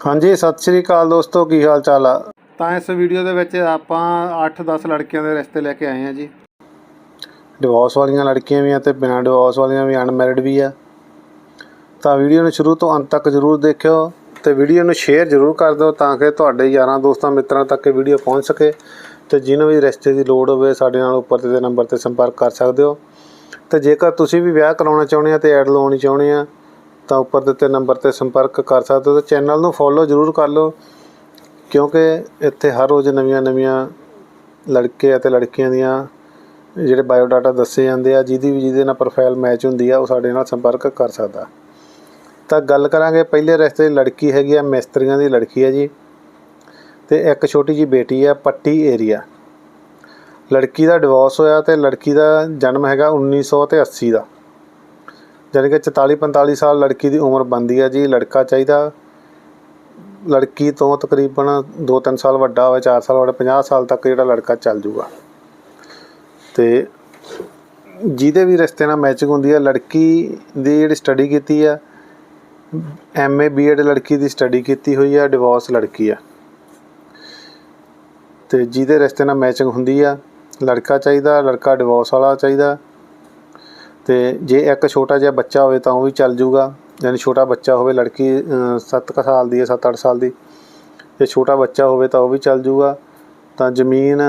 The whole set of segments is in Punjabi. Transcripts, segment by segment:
ਹਾਂਜੀ ਸਤਿ ਸ੍ਰੀ ਅਕਾਲ ਦੋਸਤੋ ਕੀ ਹਾਲ ਚਾਲ ਆ? ਤਾਂ ਇਸ ਵੀਡੀਓ ਦੇ ਵਿੱਚ ਆਪਾਂ 8-10 ਲੜਕੀਆਂ ਦੇ ਰਿਸ਼ਤੇ ਲੈ ਕੇ ਆਏ ਹਾਂ ਜੀ। ਡਿਵੋਰਸ ਵਾਲੀਆਂ ਲੜਕੀਆਂ ਵੀ ਆ ਤੇ ਬਿਨਾਂ ਡਿਵੋਰਸ ਵਾਲੀਆਂ ਵੀ ਅਨਮੈਰਿਡ ਵੀ ਆ। ਤਾਂ ਵੀਡੀਓ ਨੂੰ ਸ਼ੁਰੂ ਤੋਂ ਅੰਤ ਤੱਕ ਜ਼ਰੂਰ ਦੇਖਿਓ ਤੇ ਵੀਡੀਓ ਨੂੰ ਸ਼ੇਅਰ ਜ਼ਰੂਰ ਕਰ ਦਿਓ ਤਾਂ ਕਿ ਤੁਹਾਡੇ ਯਾਰਾਂ ਦੋਸਤਾਂ ਮਿੱਤਰਾਂ ਤੱਕ ਇਹ ਵੀਡੀਓ ਪਹੁੰਚ ਸਕੇ ਤੇ ਜਿਹਨੂੰ ਵੀ ਰਿਸ਼ਤੇ ਦੀ ਲੋੜ ਹੋਵੇ ਸਾਡੇ ਨਾਲ ਉੱਪਰ ਦੇ ਨੰਬਰ ਤੇ ਸੰਪਰਕ ਕਰ ਸਕਦੇ ਹੋ। ਤੇ ਜੇਕਰ ਤੁਸੀਂ ਵੀ ਵਿਆਹ ਕਰਾਉਣਾ ਚਾਹੁੰਦੇ ਆ ਤੇ ਐਡ ਲਵਾਉਣੀ ਚਾਹੁੰਦੇ ਆ ਤਾਂ ਉੱਪਰ ਦਿੱਤੇ ਨੰਬਰ ਤੇ ਸੰਪਰਕ ਕਰ ਸਕਦੇ ਹੋ ਤੇ ਚੈਨਲ ਨੂੰ ਫੋਲੋ ਜ਼ਰੂਰ ਕਰ ਲਓ, ਕਿਉਂਕਿ ਇੱਥੇ ਹਰ ਰੋਜ਼ ਨਵੀਆਂ ਨਵੀਆਂ ਲੜਕੇ ਅਤੇ ਲੜਕੀਆਂ ਦੀਆਂ ਜਿਹੜੇ ਬਾਇਓ ਡਾਟਾ ਦੱਸੇ ਜਾਂਦੇ ਆ, ਜਿਹਦੀ ਵੀ ਜਿਹਦੇ ਨਾਲ ਪ੍ਰੋਫਾਈਲ ਮੈਚ ਹੁੰਦੀ ਆ, ਉਹ ਸਾਡੇ ਨਾਲ ਸੰਪਰਕ ਕਰ ਸਕਦਾ। ਤਾਂ ਗੱਲ ਕਰਾਂਗੇ, ਪਹਿਲੇ ਰਸਤੇ ਦੀ ਲੜਕੀ ਹੈਗੀ ਆ, ਮਿਸਤਰੀਆਂ ਦੀ ਲੜਕੀ ਹੈ ਜੀ, ਤੇ ਇੱਕ ਛੋਟੀ ਜੀ ਬੇਟੀ ਆ, ਪੱਟੀ ਏਰੀਆ ਲੜਕੀ ਦਾ ਡਿਵੋਰਸ ਹੋਇਆ ਤੇ ਲੜਕੀ ਦਾ ਜਨਮ ਹੈਗਾ 1900 ਤੇ 80 ਦਾ। ਜਾਣੀ ਕਿ 44 45 ਸਾਲ ਲੜਕੀ ਦੀ ਉਮਰ ਬਣਦੀ ਹੈ ਜੀ, ਲੜਕਾ ਚਾਹੀਦਾ। ਲੜਕੀ ਤੋਂ ਤਕਰੀਬਨ 2-3 ਸਾਲ ਵੱਡਾ ਹੋਵੇ 4 ਸਾਲ ਵੱਡਾ 50 ਸਾਲ ਤੱਕ ਜਿਹੜਾ ਲੜਕਾ ਚੱਲ ਜੂਗਾ। ਤੇ ਜਿਹਦੇ ਵੀ ਰਸਤੇ ਨਾਲ ਮੈਚਿੰਗ ਹੁੰਦੀ ਹੈ ਲੜਕੀ ਦੀ ਜਿਹੜੀ ਸਟੱਡੀ ਕੀਤੀ ਆ ਐਮਏ ਬੀਐਡ ਲੜਕੀ ਦੀ ਸਟੱਡੀ ਕੀਤੀ ਹੋਈ ਆ ਡਿਵੋਰਸ ਲੜਕੀ ਆ। ਤੇ ਜਿਹਦੇ ਰਸਤੇ ਨਾਲ ਮੈਚਿੰਗ ਹੁੰਦੀ ਆ, ਲੜਕਾ ਚਾਹੀਦਾ, ਲੜਕਾ ਡਿਵੋਰਸ ਵਾਲਾ ਚਾਹੀਦਾ ਤੇ ਜੇ ਇੱਕ ਛੋਟਾ ਜਿਹਾ ਬੱਚਾ ਹੋਵੇ ਤਾਂ ਉਹ ਵੀ ਚੱਲ ਜੂਗਾ, ਯਾਨੀ ਛੋਟਾ ਬੱਚਾ ਹੋਵੇ, ਲੜਕੀ 7 ਸਾਲ ਦੀ ਹੈ 7-8 ਸਾਲ ਦੀ, ਜੇ ਛੋਟਾ ਬੱਚਾ ਹੋਵੇ ਤਾਂ ਉਹ ਵੀ ਚੱਲ ਜੂਗਾ। ਤਾਂ ਜ਼ਮੀਨ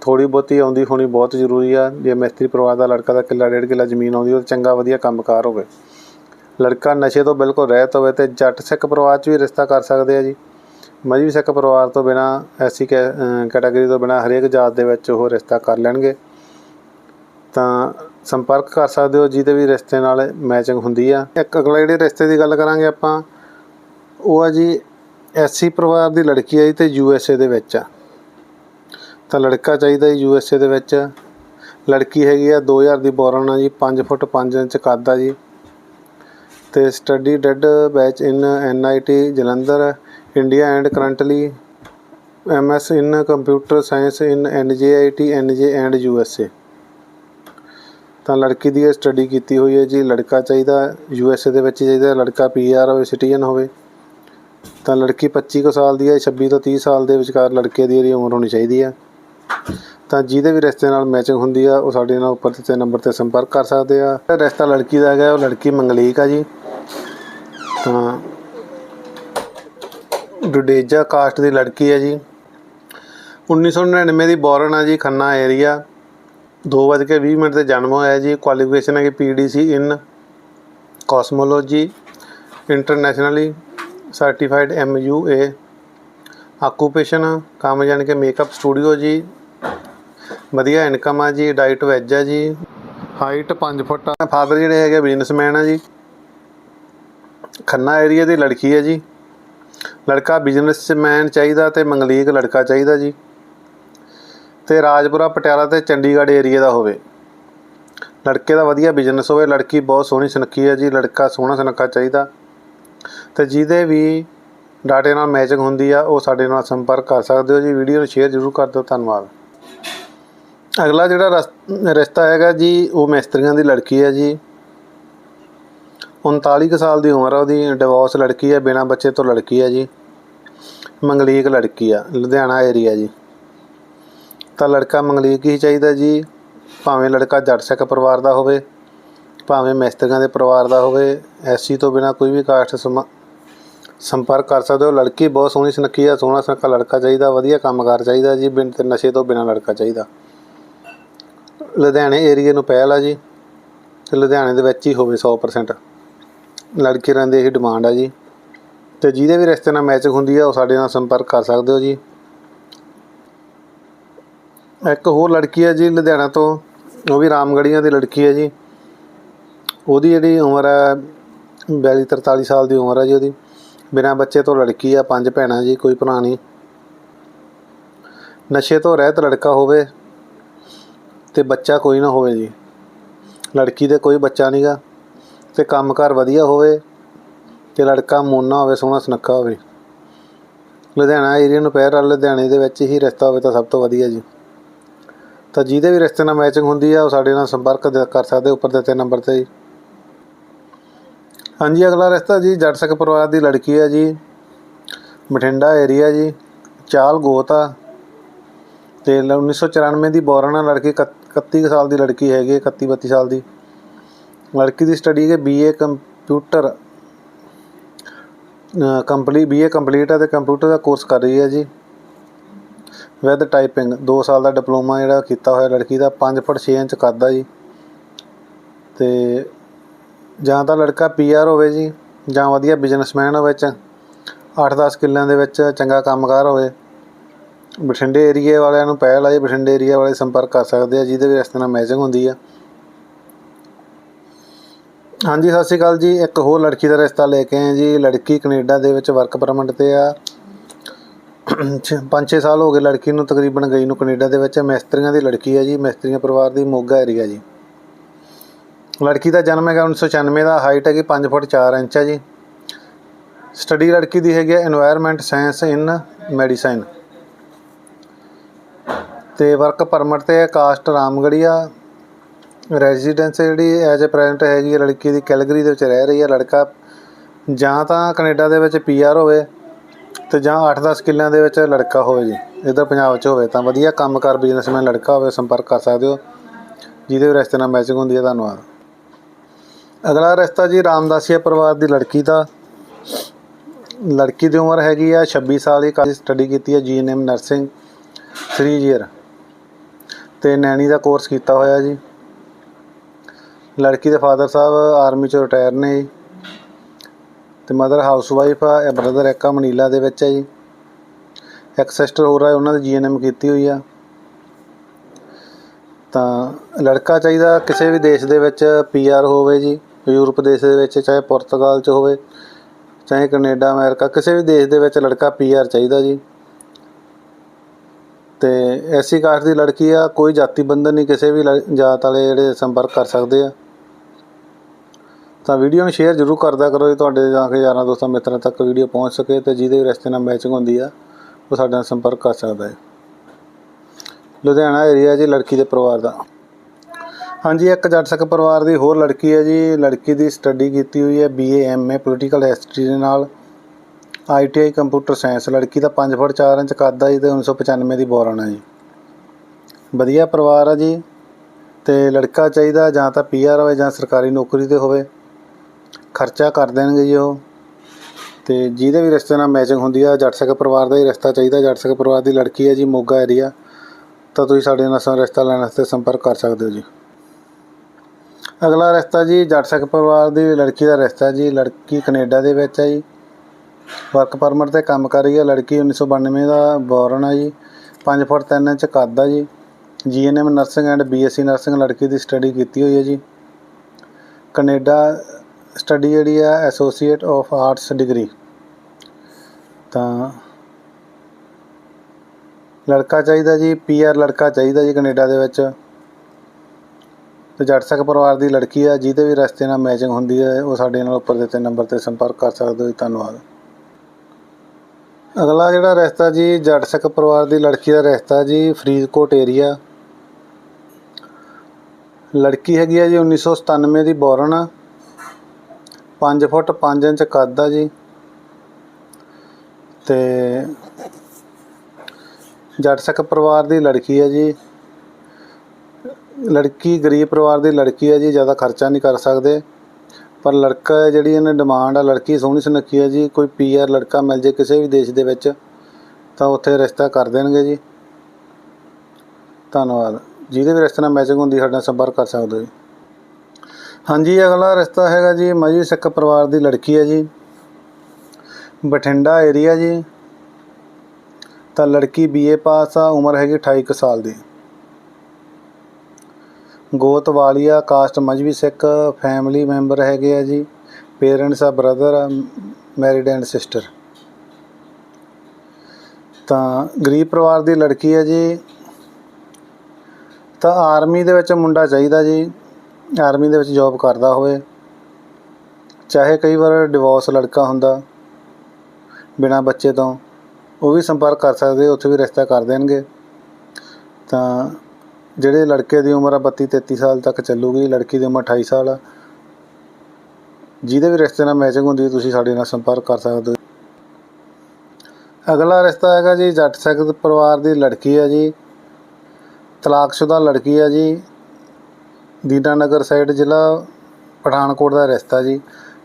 ਥੋੜੀ ਬਹੁਤੀ ਆਉਂਦੀ ਹੋਣੀ ਬਹੁਤ ਜ਼ਰੂਰੀ ਆ। ਜੇ ਮਿਸਤਰੀ ਪਰਿਵਾਰ ਦਾ ਲੜਕਾ ਦਾ ਕਿੱਲਾ, ਡੇਢ ਕਿੱਲਾ ਜ਼ਮੀਨ ਆਉਂਦੀ ਉਹ ਚੰਗਾ ਵਧੀਆ ਕੰਮਕਾਰ ਹੋਵੇ। ਲੜਕਾ ਨਸ਼ੇ ਤੋਂ ਬਿਲਕੁਲ ਰਹਿਤ ਹੋਵੇ ਤੇ ਜੱਟ ਸਿੱਖ ਪਰਿਵਾਰ 'ਚ ਵੀ ਰਿਸ਼ਤਾ ਕਰ ਸਕਦੇ ਆ ਜੀ। ਮਜ਼ਬੀ ਸਿੱਖ ਪਰਿਵਾਰ ਤੋਂ ਬਿਨਾ, ਐਸੀ ਕੈਟਾਗਰੀ ਤੋਂ ਬਿਨਾ ਹਰੇਕ ਜਾਤ ਦੇ ਵਿੱਚ ਉਹ ਰਿਸ਼ਤਾ ਕਰ ਲੈਣਗੇ। ਤਾਂ ਸੰਪਰਕ ਕਰ ਸਕਦੇ ਹੋ, ਜਿਹਦੇ ਵੀ ਰਿਸ਼ਤੇ ਨਾਲ ਮੈਚਿੰਗ ਹੁੰਦੀ ਆ। ਇੱਕ ਅਗਲਾ ਜਿਹੜੇ ਰਿਸ਼ਤੇ ਦੀ ਗੱਲ ਕਰਾਂਗੇ ਆਪਾਂ, ਉਹ ਆ ਜੀ ਐਸੀ ਪਰਿਵਾਰ ਦੀ ਲੜਕੀ ਆ ਜੀ ਤੇ ਏ ਦੇ ਵਿੱਚ ਆ। ਤਾਂ ਲੜਕਾ ਚਾਹੀਦਾ ਜੀ ਏ ਦੇ ਵਿੱਚ। ਲੜਕੀ ਹੈਗੀ ਆ 2000 ਦੀ ਬੋਰਨ ਆ ਜੀ 5 ਫੁੱਟ 5 ਇੰਚ ਕੱਦ ਆ ਜੀ। ਤੇ studied batch in N I T Jalandhar India and currently M MS in computer science in N J I T NJIT NJ and U S A. ਤਾਂ ਲੜਕੀ ਦੀ ਇਹ ਸਟੱਡੀ ਕੀਤੀ ਹੋਈ ਹੈ ਜੀ, ਲੜਕਾ ਚਾਹੀਦਾ ਯੂ ਐੱਸ ਏ ਦੇ ਵਿੱਚ ਚਾਹੀਦਾ, ਲੜਕਾ ਪੀ ਆਰ ਹੋਵੇ ਸਿਟੀਜ਼ਨ ਹੋਵੇ। ਤਾਂ ਲੜਕੀ 25 ਕੁ ਸਾਲ ਦੀ ਹੈ 26 ਤੋਂ 30 ਸਾਲ ਦੇ ਵਿਚਕਾਰ ਲੜਕੇ ਦੀ ਜਿਹੜੀ ਉਮਰ ਹੋਣੀ ਚਾਹੀਦੀ ਹੈ। ਤਾਂ ਜਿਹਦੇ ਵੀ ਰਿਸ਼ਤੇ ਨਾਲ ਮੈਚਿੰਗ ਹੁੰਦੀ ਆ, ਉਹ ਸਾਡੇ ਨਾਲ ਉੱਪਰ ਦਿੱਤੇ ਨੰਬਰ ਤੇ ਸੰਪਰਕ ਕਰ ਸਕਦੇ ਆ। ਰਿਸ਼ਤਾ ਲੜਕੀ ਦਾ ਹੈਗਾ, ਉਹ ਲੜਕੀ ਮੰਗਲੀਕ ਆ ਜੀ। ਤਾਂ ਡੁਡੇਜਾ ਕਾਸਟ ਦੀ ਲੜਕੀ ਹੈ ਜੀ। 1999 ਦੀ ਬੋਰਨ ਆ ਜੀ, ਖੰਨਾ ਏਰੀਆ 2:20 ਮਿੰਟ ਤੇ ਜਨਮ ਹੋਇਆ ਜੀ। ਕੁਆਲੀਫਿਕੇਸ਼ਨ ਹੈ ਕਿ PDC in cosmetology internationally certified MUA occupation ਕੰਮ ਜਾਣ ਕੇ ਮੇਕਅਪ ਸਟੂਡੀਓ ਜੀ। ਵਧੀਆ ਇਨਕਮ ਆ ਜੀ ਡਾਈਟ ਵੈਜ ਆ ਜੀ। ਹਾਈਟ 5 ਫੁੱਟ ਆ। ਫਾਦਰ ਜਿਹੜੇ ਹੈਗੇ ਬਿਜ਼ਨਸਮੈਨ ਆ ਜੀ। ਖੰਨਾ ਏਰੀਆ ਦੀ ਲੜਕੀ ਹੈ ਜੀ। ਲੜਕਾ ਬਿਜ਼ਨਸਮੈਨ ਚਾਹੀਦਾ ਤੇ ਮੰਗਲੀਕ ਲੜਕਾ ਚਾਹੀਦਾ ਜੀ। ਤੇ ਰਾਜਪੁਰਾ, ਪਟਿਆਲਾ ਤੇ ਚੰਡੀਗੜ੍ਹ ਏਰੀਆ ਦਾ ਹੋਵੇ। ਲੜਕੇ ਦਾ ਵਧੀਆ ਬਿਜ਼ਨਸ ਹੋਵੇ, ਲੜਕੀ ਬਹੁਤ ਸੋਹਣੀ ਸੁਨੱਖੀ ਹੈ ਜੀ, ਲੜਕਾ ਸੋਹਣਾ ਸੁਨੱਖਾ ਚਾਹੀਦਾ। ਤੇ ਜਿਹਦੇ ਵੀ ਡਾਟੇ ਨਾਲ ਮੈਚਿੰਗ ਹੁੰਦੀ ਆ, ਉਹ ਸਾਡੇ ਨਾਲ ਸੰਪਰਕ ਕਰ ਸਕਦੇ ਹੋ ਜੀ। ਵੀਡੀਓ ਨੂੰ ਸ਼ੇਅਰ ਜ਼ਰੂਰ ਕਰ ਦਿਓ, ਧੰਨਵਾਦ। ਅਗਲਾ ਜਿਹੜਾ ਰਸ- ਰਿਸ਼ਤਾ ਹੈਗਾ ਜੀ, ਉਹ ਮਿਸਤਰੀਆਂ ਦੀ ਲੜਕੀ ਹੈ ਜੀ। 39 ਕੁ ਸਾਲ ਦੀ ਉਮਰ ਆ ਉਹਦੀ ਡਿਵੋਰਸ ਲੜਕੀ ਹੈ, ਬਿਨਾਂ ਬੱਚੇ ਤੋਂ ਲੜਕੀ ਹੈ ਜੀ। ਮੰਗਲੀਕ ਲੜਕੀ ਆ, ਲੁਧਿਆਣਾ ਏਰੀਆ ਜੀ। ਤਾਂ ਲੜਕਾ ਮੰਗਲੀਕ ਹੀ ਚਾਹੀਦਾ ਜੀ। ਭਾਵੇਂ ਲੜਕਾ ਜੱਟ ਸਿੱਖ ਪਰਿਵਾਰ ਦਾ ਹੋਵੇ, ਭਾਵੇਂ ਮਿਸਤਰੀਆਂ ਦੇ ਪਰਿਵਾਰ ਦਾ ਹੋਵੇ, ਐਸੀ ਤੋਂ ਬਿਨਾਂ ਕੋਈ ਵੀ ਕਾਸਟ ਸਮ- ਸੰਪਰਕ ਕਰ ਸਕਦੇ ਹੋ। ਲੜਕੀ ਬਹੁਤ ਸੋਹਣੀ ਸੁਨੱਖੀ ਆ, ਸੋਹਣਾ ਸੁਨੱਖਾ ਲੜਕਾ ਚਾਹੀਦਾ, ਵਧੀਆ ਕੰਮਕਾਰ ਚਾਹੀਦਾ ਜੀ, ਬਿਨ ਤੇ ਨਸ਼ੇ ਤੋਂ ਬਿਨਾਂ ਲੜਕਾ ਚਾਹੀਦਾ। ਲੁਧਿਆਣੇ ਏਰੀਏ ਨੂੰ ਪਹਿਲ ਆ ਜੀ। ਤੇ ਲੁਧਿਆਣੇ ਦੇ ਵਿੱਚ ਹੀ ਹੋਵੇ 100% ਲੜਕੀ ਰਹਿੰਦੇ ਇਹੀ ਡਿਮਾਂਡ ਆ ਜੀ। ਤੇ ਜਿਹਦੇ ਵੀ ਰਿਸ਼ਤੇ ਨਾਲ ਮੈਚ ਹੁੰਦੀ ਆ, ਉਹ ਸਾਡੇ ਨਾਲ ਸੰਪਰਕ ਕਰ ਸਕਦੇ ਹੋ ਜੀ। ਇੱਕ ਹੋਰ ਲੜਕੀ ਹੈ ਜੀ ਲੁਧਿਆਣਾ ਤੋਂ, ਉਹ ਵੀ ਰਾਮਗੜੀਆਂ ਦੀ ਲੜਕੀ ਹੈ ਜੀ। ਉਹਦੀ ਜਿਹੜੀ ਉਮਰ ਹੈ 42 43 ਸਾਲ ਦੀ ਉਮਰ ਹੈ ਜੀ ਉਹਦੀ। ਬਿਨਾਂ ਬੱਚੇ ਤੋਂ ਲੜਕੀ ਆ, ਪੰਜ ਭੈਣਾਂ ਜੀ, ਕੋਈ ਭਰਾ ਨਹੀਂ। ਨਸ਼ੇ ਤੋਂ ਰਹਿਤ ਲੜਕਾ ਹੋਵੇ ਤੇ ਬੱਚਾ ਕੋਈ ਨਾ ਹੋਵੇ ਜੀ। ਲੜਕੀ ਦੇ ਕੋਈ ਬੱਚਾ ਨਹੀਂਗਾ ਤੇ ਕੰਮਕਾਰ ਵਧੀਆ ਹੋਵੇ ਤੇ ਲੜਕਾ ਮੋਨਾ ਹੋਵੇ, ਸੋਹਣਾ ਸੁਨੱਖਾ ਹੋਵੇ। ਲੁਧਿਆਣਾ ਏਰੀਆ ਨੂੰ ਪੈਰ ਵਾਲੇ ਲੁਧਿਆਣੇ ਦੇ ਵਿੱਚ ਹੀ ਰਸਤਾ ਹੋਵੇ ਤਾਂ ਸਭ ਤੋਂ ਵਧੀਆ ਜੀ। ਤਾਂ ਜਿਹਦੇ ਵੀ ਰਿਸ਼ਤੇ ਨਾਲ ਮੈਚਿੰਗ ਹੁੰਦੀ ਆ ਉਹ ਸਾਡੇ ਨਾਲ ਸੰਪਰਕ ਦੇ- ਕਰ ਸਕਦੇ ਉੱਪਰ ਦਿੱਤੇ ਨੰਬਰ ਤੇ ਜੀ। ਹਾਂਜੀ ਅਗਲਾ ਰਿਸ਼ਤਾ ਜੀ ਜੱਟ ਸਿੱਖ ਪਰਿਵਾਰ ਦੀ ਲੜਕੀ ਹੈ ਜੀ। ਬਠਿੰਡਾ ਏਰੀਆ ਜੀ ਚਾਲ ਗੋਤ ਆ। ਤੇ ਲ- 1994 ਦੀ ਬੋਰਨ ਲੜਕੀ ਇਕੱਤ- 31 ਕੁ ਸਾਲ ਦੀ ਲੜਕੀ ਹੈਗੀ ਹੈ, 31 32 ਸਾਲ ਦੀ। ਲੜਕੀ ਦੀ ਸਟੱਡੀ ਹੈ ਬੀਏ ਕੰਪਿਊਟਰ ਕੰਪਲੀ ਬੀਏ ਕੰਪਲੀਟ ਹੈ ਤੇ ਕੰਪਿਊਟਰ ਦਾ ਕੋਰਸ ਕਰ ਰਹੀ ਹੈ ਜੀ। ਵਿਦ ਟਾਈਪਿੰਗ 2 ਸਾਲ ਦਾ ਡਿਪਲੋਮਾ ਜਿਹੜਾ ਕੀਤਾ ਹੋਇਆ ਲੜਕੀ ਦਾ 5 ਫੁੱਟ 6 ਇੰਚ ਕਰਦਾ ਜੀ। ਤੇ ਜਾਂ ਤਾਂ ਲੜਕਾ ਪੀਆਰ ਹੋਵੇ ਜੀ, ਜਾਂ ਵਧੀਆ ਬਿਜ਼ਨਸਮੈਨ ਹੋਵੇ ਚ 8-10 ਕਿੱਲਿਆਂ ਦੇ ਵਿੱਚ ਚੰਗਾ ਕੰਮਕਾਰ ਹੋਵੇ। ਬਠਿੰਡੇ ਏਰੀਏ ਵਾਲਿਆਂ ਨੂੰ ਪਹਿਲ ਆ ਜੀ, ਬਠਿੰਡੇ ਏਰੀਆ ਵਾਲੇ ਸੰਪਰਕ ਕਰ ਸਕਦੇ ਆ, ਜਿਹਦੇ ਵੀ ਇਸ ਤਰ੍ਹਾਂ ਮੈਚਿੰਗ ਹੁੰਦੀ ਆ। ਹਾਂਜੀ, ਸਤਿ ਸ਼੍ਰੀ ਅਕਾਲ ਜੀ। ਇੱਕ ਹੋਰ ਲੜਕੀ ਦਾ ਰਿਸ਼ਤਾ ਲੈ ਕੇ ਆਏ ਜੀ, ਲੜਕੀ ਕੈਨੇਡਾ ਦੇ ਵਿੱਚ ਵਰਕ ਪਰਮਿਟ ਤੇ ਆ। 5-6 ਸਾਲ ਹੋ ਗਏ ਲੜਕੀ ਨੂੰ ਤਕਰੀਬਨ ਗਈ ਨੂੰ ਕੈਨੇਡਾ ਦੇ ਵਿੱਚ। ਮਿਸਤਰੀਆਂ ਦੀ ਲੜਕੀ ਹੈ ਜੀ, ਮਿਸਤਰੀਆਂ ਪਰਿਵਾਰ ਦੀ ਮੋਗਾ ਏਰੀਆ ਜੀ। ਲੜਕੀ ਦਾ ਜਨਮ ਹੈਗਾ 1996 ਦਾ ਹਾਈਟ ਹੈਗੀ 5 ਫੁੱਟ 4 ਇੰਚ ਹੈ ਜੀ। ਸਟੱਡੀ ਲੜਕੀ ਦੀ ਹੈਗੀ এনवायरमेंट ਸਾਇੰਸ ਇਨ ਮੈਡੀਸਿਨ ਤੇ ਵਰਕ ਪਰਮਿਟ ਤੇ ਕਾਸਟ ਰਾਮਗੜੀਆ ਰੈਜ਼ੀਡੈਂਸ ਜਿਹੜੀ ਐਜ਼ ਅ ਪ੍ਰੈਜ਼ੈਂਟ ਹੈਗੀ ਲੜਕੀ ਦੀ ਕੈਲਗਰੀ ਦੇ ਵਿੱਚ ਰਹਿ ਰਹੀ ਹੈ। ਲੜਕਾ ਜਾਂ ਤਾਂ ਕੈਨੇਡਾ ਦੇ ਵਿੱਚ ਪੀਆਰ ਹੋਵੇ ਤੇ ਜਾਂ 8-10 ਕਿੱਲਿਆਂ ਦੇ ਵਿੱਚ ਲੜਕਾ ਹੋਵੇ ਜੀ, ਇੱਧਰ ਪੰਜਾਬ 'ਚ ਹੋਵੇ ਤਾਂ ਵਧੀਆ ਕੰਮਕਾਰ ਬਿਜ਼ਨਸਮੈਨ ਲੜਕਾ ਹੋਵੇ, ਸੰਪਰਕ ਕਰ ਸਕਦੇ ਹੋ। ਜਿਹਦੇ ਰਿਸ਼ਤੇ ਨਾਲ ਮੈਚਿੰਗ ਹੁੰਦੀ ਹੈ, ਧੰਨਵਾਦ। ਅਗਲਾ ਰਿਸ਼ਤਾ ਜੀ ਰਾਮਦਾਸੀਆ ਪਰਿਵਾਰ ਦੀ ਲੜਕੀ ਦਾ। ਲੜਕੀ ਦੀ ਉਮਰ ਹੈਗੀ ਆ 26 ਸਾਲ ਦੀ ਕਾਲਜ ਸਟੱਡੀ ਕੀਤੀ ਹੈ ਜੀਐਨਐਮ ਨਰਸਿੰਗ 3 ਈਅਰ ਤੇ ਨੈਣੀ ਦਾ ਕੋਰਸ ਕੀਤਾ ਹੋਇਆ ਜੀ। ਲੜਕੀ ਦੇ ਫਾਦਰ ਸਾਹਿਬ ਆਰਮੀ ਚੋਂ ਰਿਟਾਇਰ ਨੇ ਜੀ। ਤੇ ਮਦਰ ਹਾਊਸ ਵਾਈਫ ਆ, ਇਹ ਬ੍ਰਦਰ ਇੱਕ ਆ ਮਨੀਲਾ ਦੇ ਵਿੱਚ ਹੈ ਜੀ। ਇੱਕ ਸਿਸਟਰ ਹੋਰ ਆ, ਉਹਨਾਂ ਦੀ ਜੀਐਨਐਮ ਕੀਤੀ ਹੋਈ ਆ। ਤਾਂ ਲੜਕਾ ਚਾਹੀਦਾ ਕਿਸੇ ਵੀ ਦੇਸ਼ ਦੇ ਵਿੱਚ ਪੀਆਰ ਹੋਵੇ ਜੀ, ਯੂਰਪ ਦੇਸ਼ ਦੇ ਵਿੱਚ, ਚਾਹੇ ਪੁਰਤਗਾਲ 'ਚ ਹੋਵੇ, ਚਾਹੇ ਕੈਨੇਡਾ, ਅਮਰੀਕਾ, ਕਿਸੇ ਵੀ ਦੇਸ਼ ਦੇ ਵਿੱਚ ਲੜਕਾ ਪੀਆਰ ਚਾਹੀਦਾ ਜੀ। ਤੇ ਐਸੀ ਕਾਸਟ ਦੀ ਲੜਕੀ ਆ, ਕੋਈ ਜਾਤੀ ਬੰਧਨ ਨਹੀਂ, ਕਿਸੇ ਵੀ ਲ- ਜਾਤ ਵਾਲੇ ਜਿਹੜੇ ਸੰਪਰਕ ਕਰ ਸਕਦੇ ਆ। ਤਾਂ ਵੀਡੀਓ ਨੂੰ ਸ਼ੇਅਰ ਜ਼ਰੂਰ ਕਰਦਾ ਕਰੋ ਜੀ, ਤੁਹਾਡੇ ਜਾਂ ਕਿ ਯਾਰਾਂ, ਦੋਸਤਾਂ, ਮਿੱਤਰਾਂ ਤੱਕ ਵੀਡੀਓ ਪਹੁੰਚ ਸਕੇ ਤੇ ਜਿਹਦੇ ਰਸਤੇ ਨਾਲ ਮੈਚਿੰਗ ਹੁੰਦੀ ਆ, ਉਹ ਸਾਡੇ ਨਾਲ ਸੰਪਰਕ ਕਰ ਸਕਦਾ ਹੈ। ਲੁਧਿਆਣਾ ਏਰੀਆ ਜੀ, ਲੜਕੀ ਦੇ ਪਰਿਵਾਰ ਦਾ। ਹਾਂਜੀ, ਇੱਕ ਜੱਟ ਸਿੱਖ ਪਰਿਵਾਰ ਦੀ ਹੋਰ ਲੜਕੀ ਹੈ ਜੀ, ਲੜਕੀ ਦੀ ਸਟੱਡੀ ਕੀਤੀ ਹੋਈ ਹੈ ਬੀਏ ਐਮਏ ਪੋਲੀਟੀਕਲ ਹਿਸਟਰੀ ਦੇ ਨਾਲ। ਆਈਟੀਆਈ ਕੰਪਿਊਟਰ ਸਾਇੰਸ ਲੜਕੀ ਦਾ 5 ਫੁੱਟ 4 ਇੰਚ ਕੱਦ ਆ ਜੀ ਤੇ 1995 ਦੀ ਬੋਰਨ ਹੈ ਜੀ। ਵਧੀਆ ਪਰਿਵਾਰ ਆ ਜੀ, ਤੇ ਲੜਕਾ ਚਾਹੀਦਾ ਜਾਂ ਤਾਂ ਪੀਆਰ ਹੋਵੇ ਜਾਂ ਸਰਕਾਰੀ ਨੌਕਰੀ ਤੇ ਹੋਵੇ। ਖਰਚਾ ਕਰ ਦੇਣਗੇ ਜੀ ਉਹ। ਤੇ ਜਿਹਦੇ ਵੀ ਰਿਸ਼ਤੇ ਨਾਲ ਮੈਚਿੰਗ ਹੁੰਦੀ ਆ ਜੱਟ ਸਿੱਖ ਪਰਿਵਾਰ ਦਾ ਹੀ ਰਿਸ਼ਤਾ ਚਾਹੀਦਾ। ਜੱਟ ਸਿੱਖ ਪਰਿਵਾਰ ਦੀ ਲੜਕੀ ਹੈ ਜੀ, ਮੋਗਾ ਏਰੀਆ ਤਾਂ ਤੁਸੀਂ ਸਾਡੇ ਨਾਲ ਰਿਸ਼ਤਾ ਲੈਣ ਵਾਸਤੇ ਸੰਪਰਕ ਕਰ ਸਕਦੇ ਹੋ ਜੀ। ਅਗਲਾ ਰਿਸ਼ਤਾ ਜੀ ਜੱਟ ਸਿੱਖ ਪਰਿਵਾਰ ਦੀ ਲੜਕੀ ਦਾ ਰਿਸ਼ਤਾ ਜੀ। ਲੜਕੀ ਕੈਨੇਡਾ ਦੇ ਵਿੱਚ ਹੈ ਜੀ। ਵਰਕ ਪਰਮਿਟ ਤੇ ਕੰਮ ਕਰ ਰਹੀ ਹੈ ਲੜਕੀ 1992 ਦਾ ਬੋਰਨ ਹੈ ਜੀ। 5 ਫੁੱਟ 3 ਇੰਚ ਕੱਦ ਆ ਜੀ। GNM nursing and BSc nursing ਲੜਕੀ ਦੀ ਸਟੱਡੀ ਕੀਤੀ ਹੋਈ ਹੈ ਜੀ। ਕੈਨੇਡਾ ਸਟੱਡੀ ਜਿਹੜੀ ਆ ਐਸੋਸੀਏਟ ਆਫ ਆਰਟਸ ਡਿਗਰੀ ਤਾਂ ਲੜਕਾ ਚਾਹੀਦਾ ਜੀ ਪੀਆਰ ਲੜਕਾ ਚਾਹੀਦਾ ਜੀ ਕੈਨੇਡਾ ਦੇ ਵਿੱਚ। ਤੇ ਜੱਟ ਪਰਿਵਾਰ ਦੀ ਲੜਕੀ ਆ, ਜਿਹਦੇ ਵੀ ਰਸਤੇ ਨਾਲ ਮੈਚਿੰਗ ਹੁੰਦੀ ਹੈ ਉਹ ਸਾਡੇ ਨਾਲ ਉੱਪਰ ਦਿੱਤੇ ਨੰਬਰ ਤੇ ਸੰਪਰਕ ਕਰ ਸਕਦੇ ਹੋ ਜੀ, ਧੰਨਵਾਦ। ਅਗਲਾ ਜਿਹੜਾ ਰਸਤਾ ਜੀ ਜੱਟ ਪਰਿਵਾਰ ਦੀ ਲੜਕੀ ਦਾ ਰਸਤਾ ਜੀ, ਫਰੀਦਕੋਟ ਏਰੀਆ ਲੜਕੀ ਹੈਗੀ ਆ ਜੀ 1997 ਦੀ ਬੋਰਨ। 5 ਫੁੱਟ 5 ਇੰਚ ਕੱਦ ਆ ਜੀ। ਤੇ ਜੱਟ ਸਿੱਖ ਪਰਿਵਾਰ ਦੀ ਲੜਕੀ ਹੈ ਜੀ। ਲੜਕੀ ਗਰੀਬ ਪਰਿਵਾਰ ਦੀ ਲੜਕੀ ਹੈ ਜੀ, ਜ਼ਿਆਦਾ ਖਰਚਾ ਨਹੀਂ ਕਰ ਸਕਦੇ। ਪਰ ਲੜਕਾ ਹੈ ਜਿਹੜੀ ਇਹਨੇ ਡਿਮਾਂਡ ਆ, ਲੜਕੀ ਸੋਹਣੀ ਸੁਨੱਖੀ ਹੈ ਜੀ। ਕੋਈ ਪੀਆਰ ਲੜਕਾ ਮਿਲ ਜੇ ਕਿਸੇ ਵੀ ਦੇਸ਼ ਦੇ ਵਿੱਚ, ਤਾਂ ਉੱਥੇ ਰਿਸ਼ਤਾ ਕਰ ਦੇਣਗੇ ਜੀ। ਧੰਨਵਾਦ। ਜਿਹਦੇ ਵੀ ਰਿਸ਼ਤੇ ਨਾਲ ਮੈਚਿੰਗ ਹੁੰਦੀ, ਸਾਡੇ ਨਾਲ ਸੰਪਰਕ ਕਰ ਸਕਦੇ ਹੋ ਜੀ। ਹਾਂਜੀ, ਅਗਲਾ ਰਿਸ਼ਤਾ ਹੈਗਾ ਜੀ ਮਜੀ ਸਿੱਖ ਪਰਿਵਾਰ ਦੀ ਲੜਕੀ ਹੈ ਜੀ। ਬਠਿੰਡਾ ਏਰੀਆ ਜੀ। ਤਾਂ ਲੜਕੀ ਬੀਏ ਪਾਸ ਆ, ਉਮਰ ਹੈਗੀ 28 ਕੁ ਸਾਲ ਦੀ। ਗੋਤ Walia caste Mazhabi Sikh family member ਹੈਗੇ ਆ ਜੀ। ਪੇਰੈਂਟਸ ਆ ਬ੍ਰਦਰ ਆ ਮੈਰਿਡ ਐਂਡ ਸਿਸਟਰ ਤਾਂ ਗਰੀਬ ਪਰਿਵਾਰ ਦੀ ਲੜਕੀ ਹੈ ਜੀ। ਤਾਂ ਆਰਮੀ ਦੇ ਵਿੱਚ ਮੁੰਡਾ ਚਾਹੀਦਾ ਜੀ। ਆਰਮੀ ਦੇ ਵਿੱਚ ਜੌਬ ਕਰਦਾ ਹੋਵੇ, ਚਾਹੇ ਕਈ ਵਾਰ ਡਿਵੋਰਸ ਲੜਕਾ ਹੁੰਦਾ, ਬਿਨਾਂ ਬੱਚੇ ਤੋਂ, ਉਹ ਵੀ ਸੰਪਰਕ ਕਰ ਸਕਦੇ, ਉੱਥੇ ਵੀ ਰਿਸ਼ਤਾ ਕਰ ਦੇਣਗੇ। ਤਾਂ ਜਿਹੜੇ ਲੜਕੇ ਦੀ ਉਮਰ ਆ 32 33 ਸਾਲ ਤੱਕ ਚੱਲੂਗੀ, ਲੜਕੀ ਦੀ ਉਮਰ 28 ਸਾਲ ਆ, ਜਿਹਦੇ ਵੀ ਰਿਸ਼ਤੇ ਨਾਲ ਮੈਚਿੰਗ ਹੁੰਦੀ ਹੈ ਤੁਸੀਂ ਸਾਡੇ ਨਾਲ ਸੰਪਰਕ ਕਰ ਸਕਦੇ ਹੋ। ਅਗਲਾ ਰਿਸ਼ਤਾ ਹੈਗਾ ਜੀ ਜੱਟ ਸਿੱਖ ਪਰਿਵਾਰ ਦੀ ਲੜਕੀ ਹੈ ਜੀ, ਤਲਾਕਸ਼ੁਦਾ ਲੜਕੀ ਹੈ ਜੀ ਦੀਨਾਨਗਰ ਸਾਈਡ ਜ਼ਿਲ੍ਹਾ ਪਠਾਨਕੋਟ ਦਾ ਰਿਸ਼ਤਾ ਜੀ।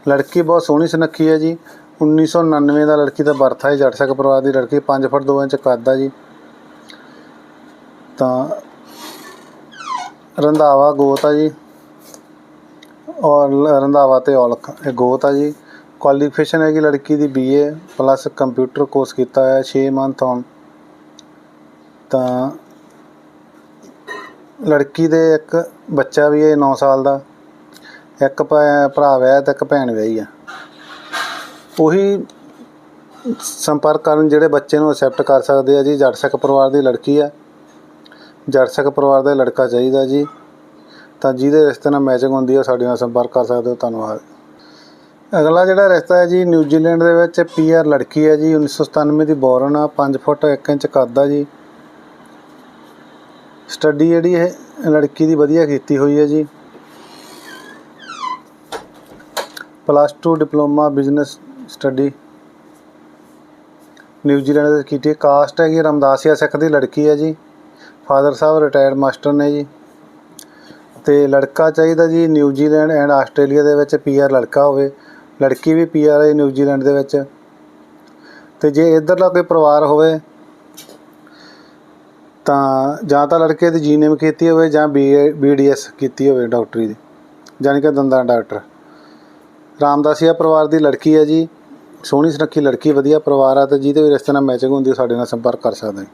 ਲੜਕੀ ਬਹੁਤ ਸੋਹਣੀ ਸੁਨੱਖੀ ਹੈ ਜੀ। 1999 ਦਾ ਲੜਕੀ ਦਾ ਬਰਥ ਹੈ ਜੱਟ ਸਿੱਖ ਪਰਿਵਾਰ ਦੀ ਲੜਕੀ 5 ਫੁੱਟ 2 ਇੰਚ ਕੱਦ ਆ ਜੀ। ਤਾਂ ਰੰਧਾਵਾ ਗੋਤ ਆ ਜੀ। ਔਰ ਰੰਧਾਵਾ ਤੇ ਔਲਖ ਇਹ ਗੋਤ ਆ ਜੀ। ਕੁਆਲੀਫਿਕੇਸ਼ਨ ਹੈਗੀ ਲੜਕੀ ਦੀ ਬੀਏ ਪਲੱਸ ਕੰਪਿਊਟਰ ਕੋਰਸ ਕੀਤਾ ਹੈ 6 ਮੰਥ ਹੁਣ ਤਾਂ ਲੜਕੀ ਦੇ ਇੱਕ ਬੱਚਾ ਵੀ ਹੈ 9 ਸਾਲ ਦਾ। ਇੱਕ ਭੈ- ਭਰਾ ਵਿਆਹ ਤੇ ਇੱਕ ਭੈਣ ਵਿਆਹੀ ਆ। ਉਹੀ ਸੰਪਰਕ ਕਰਨ ਜਿਹੜੇ ਬੱਚੇ ਨੂੰ ਅਸੈਪਟ ਕਰ ਸਕਦੇ ਆ ਜੀ। ਜੱਟ ਸਿੱਖ ਪਰਿਵਾਰ ਦੀ ਲੜਕੀ ਆ। ਜੱਟ ਸਿੱਖ ਪਰਿਵਾਰ ਦਾ ਲੜਕਾ ਚਾਹੀਦਾ ਜੀ। ਤਾਂ ਜਿਹਦੇ ਰਿਸ਼ਤੇ ਨਾਲ ਮੈਚਿੰਗ ਹੁੰਦੀ ਆ ਸਾਡੇ ਨਾਲ ਸੰਪਰਕ ਕਰ ਸਕਦੇ ਹੋ ਧੰਨਵਾਦ। ਅਗਲਾ ਜਿਹੜਾ ਰਿਸ਼ਤਾ ਹੈ ਜੀ, ਨਿਊਜ਼ੀਲੈਂਡ ਦੇ ਵਿੱਚ ਪੀਆਰ ਲੜਕੀ ਹੈ ਜੀ। 1997 ਦੀ ਬੋਰਨ ਆ। 5 ਫੁੱਟ 1 ਇੰਚ ਕੱਦ ਆ ਜੀ। ਸਟੱਡੀ ਜਿਹੜੀ ਹੈ ਲੜਕੀ ਦੀ ਵਧੀਆ ਕੀਤੀ ਹੋਈ ਹੈ ਜੀ। Plus 2 diploma business study. New Zealand ਦੇ ਕੀਤੀ ਹੈ। ਕਾਸਟ ਹੈਗੀ ਰਮਦਾਸੀਆ ਸਿੱਖ ਦੀ ਲੜਕੀ ਹੈ ਜੀ। ਫਾਦਰ ਸਾਹਿਬ ਰਿਟਾਇਰਡ ਮਾਸਟਰ ਨੇ ਜੀ। ਤੇ ਲੜਕਾ ਚਾਹੀਦਾ ਜੀ ਨਿਊਜ਼ੀਲੈਂਡ ਐਂਡ ਆਸਟ੍ਰੇਲੀਆ ਦੇ ਵਿੱਚ ਪੀਆਰ ਲੜਕਾ ਹੋਵੇ। ਲੜਕੀ ਵੀ ਪੀਆਰ ਹੈ ਨਿਊਜ਼ੀਲੈਂਡ ਦੇ ਵਿੱਚ। ਤੇ ਜੇ ਇੱਧਰਲਾ ਕੋਈ ਪਰਿਵਾਰ ਹੋਵੇ ਤਾਂ ਜਾਂ ਤਾਂ ਲੜਕੇ ਦੀ ਜੀਨੇਮ ਕੀਤੀ ਹੋਵੇ ਜਾਂ ਬੀ ਬੀਡੀਐਸ ਕੀਤੀ ਹੋਵੇ ਡਾਕਟਰੀ ਦੀ, ਜਾਣੀ ਕਿ ਦੰਦਾਂ ਦਾ ਡਾਕਟਰ। ਰਾਮਦਾਸੀਆ ਪਰਿਵਾਰ ਦੀ ਲੜਕੀ ਹੈ ਜੀ। ਸੋਹਣੀ ਸੁਨੱਖੀ ਲੜਕੀ, ਵਧੀਆ ਪਰਿਵਾਰ ਆ ਤੇ ਜਿਹਦੇ ਵੀ ਰਿਸ਼ਤੇ ਨਾਲ ਮੈਚਿੰਗ ਹੁੰਦੀ ਉਹ ਸਾਡੇ ਨਾਲ ਸੰਪਰਕ ਕਰ ਸਕਦੇ